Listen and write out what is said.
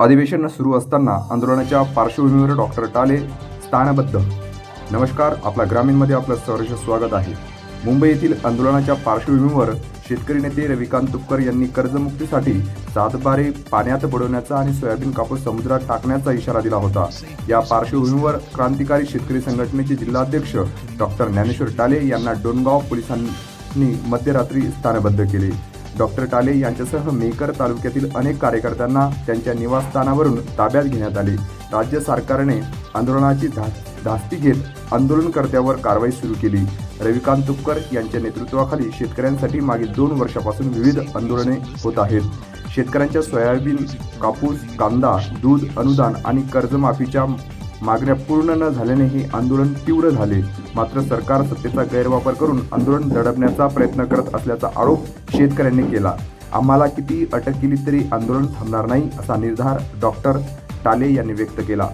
अधिवेशन सुरू असताना आंदोलनाच्या पार्श्वभूमीवर डॉक्टर टाले स्थानबद्ध. नमस्कार आपला ग्रामीणमध्ये आपलं सहर्ष स्वागत आहे. मुंबई येथील आंदोलनाच्या पार्श्वभूमीवर शेतकरी नेते रविकांत तुपकर यांनी कर्जमुक्तीसाठी सातबारे पाण्यात बुडवण्याचा आणि सोयाबीन कापूस समुद्रात टाकण्याचा इशारा दिला होता. या पार्श्वभूमीवर क्रांतिकारी शेतकरी संघटनेचे जिल्हाध्यक्ष डॉक्टर ज्ञानेश्वर टाले यांना डोनगाव पोलिसांनी मध्यरात्री स्थानबद्ध केले. डॉक्टर टाले यांच्यासह मेकर तालुक्यातील अनेक कार्यकर्त्यांना त्यांच्या निवासस्थानावरून ताब्यात घेण्यात आले. राज्य सरकारने आंदोलनाची धा धास्ती घेत आंदोलनकर्त्यावर कारवाई सुरू केली. रविकांत तुपकर यांच्या नेतृत्वाखाली शेतकऱ्यांसाठी मागील दोन वर्षापासून विविध आंदोलने होत आहेत. शेतकऱ्यांच्या सोयाबीन कापूस कांदा दूध अनुदान आणि कर्जमाफीच्या मागण्या पूर्ण न झाल्याने हे आंदोलन तीव्र झाले. मात्र सरकार सत्तेचा गैरवापर करून आंदोलन दडपण्याचा प्रयत्न करत असल्याचा आरोप शेतकऱ्यांनी केला. आम्हाला किती अटक केली तरी आंदोलन थांबणार नाही असा निर्धार डॉक्टर टाले यांनी व्यक्त केला.